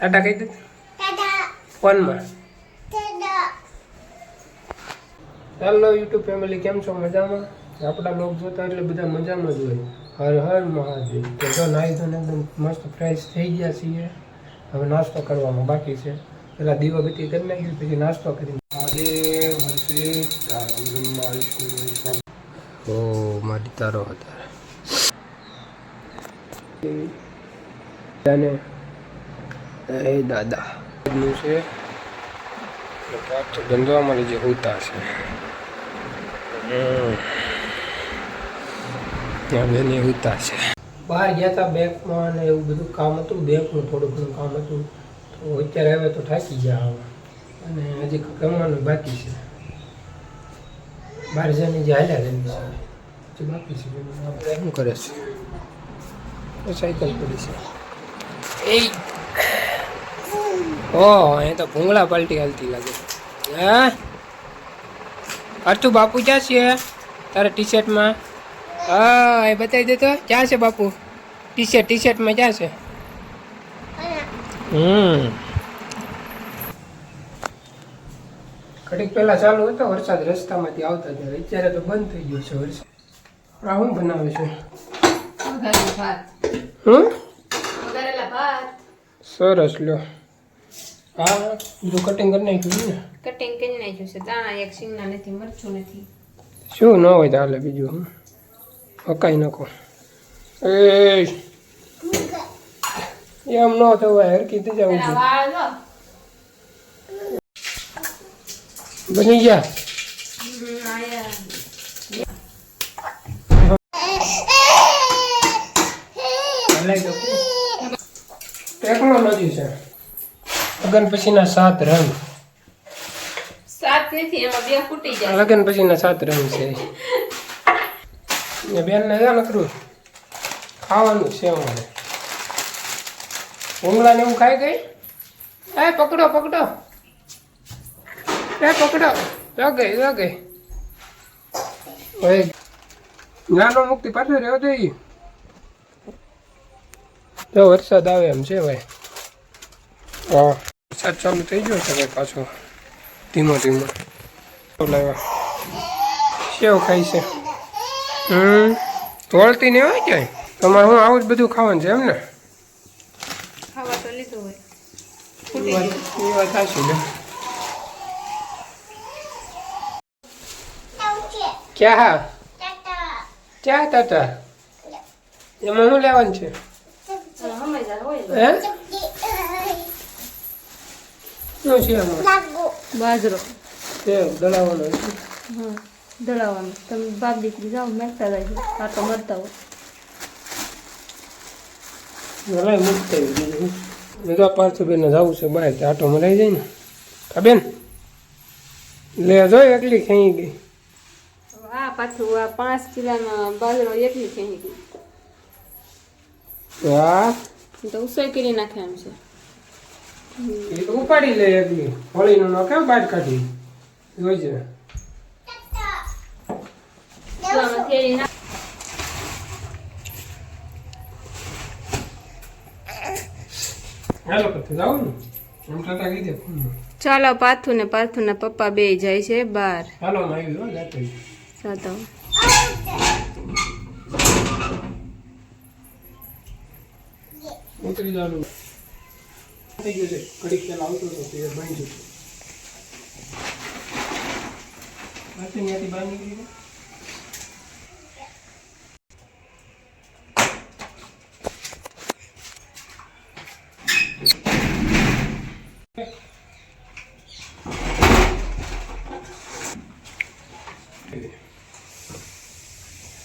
ટાટા કહી દે. ફોનમાં. Hello YouTube family, કેમ છો? મજામાં? આપણા લોક જોતા એટલે બધા મજામાં જ હોય. હર હર મહાદેવ. તો જો નાહી ધોને એકદમ મસ્ત ફ્રેશ થઈ ગયા છીએ. હવે નાસ્તો કરવાનો બાકી છે. પેલા દીવા બીતી કરી નાખ્યું પછી નાસ્તો કરી મહાદેવ હરસિદ્ધ તારા ઓ મારી તારો હતા એ દાદા. નું છે. પાછું ગંધવામાં જે હોતા છે હમ. ત્યાં બેને હોતા છે બહાર ગયા હતા બેંકમાં ને એવું બધું કામ હતું બેંકનું થોડું ઘણું કામ હતું. તો અત્યારે હવે તો થાકી ગયા હવે. અને હજી કમાવાનું બાકી છે. બહાર જઈને જે હાલ્યા લેવી છે હજી બાકી છે શું કરે છે. સાયકલ પડી છે. એ ઓ એ તો ભૂંગળા પલટી હાલતી લાગે હા? અર્થુ બાપુ ક્યાં છે? તારા ટી શર્ટમાં હા એ બતાવી દેતો ક્યાં છે બાપુ? ટી શર્ટ ટી શર્ટમાં ક્યાં છે? હમ. ઘડીક પહેલા ચાલુ હતો વરસાદ રસ્તામાંથી આવતા ત્યારે. અત્યારે તો બંધ થઈ ગયો છે વરસાદ. આ શું બનાવે છે? હમ? સરસ લ્યો. હા જો કટિંગ કરી નાખ્યું ને. કટિંગ કરી નાખ્યું છે દાણા એક સિંગના નથી મરચું નથી. શું ન હોય તાલે બીજું હકાઈ નાખો. એ એમ ન થવાય હરકી થઈ જવું બની ગયા હમ, આયા. ટેકનોલોજી છે લગ્ન પછીના સાત રંગ. સાત નથી એમાં બે ફૂટી જાય. લગ્ન પછીના સાત રંગ છે. ને બેન ને જાણ કરું ખાવાનું છે અમારે. ઉમલા ને એવું ખાઈ ગઈ એ પકડો પકડો. એ પકડો. જો ગઈ જો ગઈ નાનો મુક્તિ પાછો રહ્યો જોઈએ જો વરસાદ આવે એમ છે ભાઈ. હા. વરસાદ ચાલુ થઈ ગયો છે પાછો. ધીમો ધીમો. લાવ્યા. સેવ ખાય છે? હમ. તોડતી નહીં હોય ક્યાંય? તમારે હું આવું જ બધું ખાવાનું છે એમ ને? એ વાત સાચી છે. ક્યાં હા? ક્યાં તાતા એમાં શું લેવાનું છે? હે? શું છે બાજરો. તે દળાવવાનો છે. હા દળાવવાનો. તમે બાપ દીકરી જાઓ મેકતા જાય આટો મરતા હો ભલાઈ મુક્ત થઈ ગયું મેં તો બેન જવું છે બહાર તે આટો મરાઈ જાય ને. હા બેન? લે જો એકલી ખેંચી ગઈ. આ પાછું આ પાંચ કિલોનો બાજરો એકલી થઈ ગઈ. વાહ તો ઉસળ કરી નાખે એમ છે. એ તો ઉપાડી લે એકલી હોળીનો નો કેમ બાદ કાઢી? જોઈજે જાવ. ચાલો પાથુ ને પાથુ ના પપ્પા બે જાય છે બાર. સાતો ઉતરી જવાનું થઈ ગયું છે. ઘડીક પહેલા આવતો હતો તે બની છે. પાછી ત્યાંથી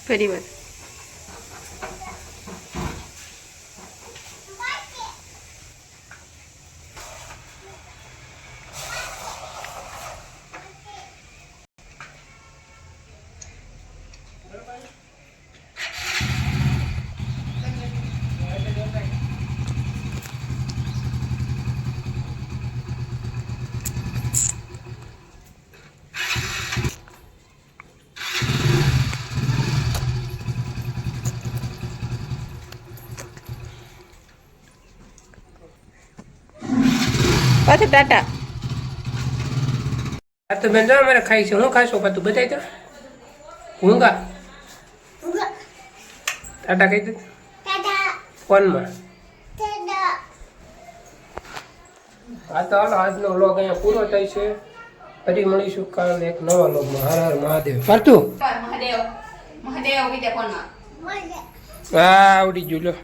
ફરી વાર પાછું ટાટા. આ તો બેન જો અમારે ખાઈ છે. હું ખાશો પાછું બતાવી તો ઊંઘા. ટાટા કહી દે. ફોનમાં. હા તો હાલો આજનો વ્લોગ અહીંયા પૂરો થાય છે. ફરી મળીશું કાલ એક નવા વ્લોગમાં. હર હર મહાદેવ. ફરતું. મહાદેવ. મહાદેવ ફોનમાં. હા આવડી ગયું લો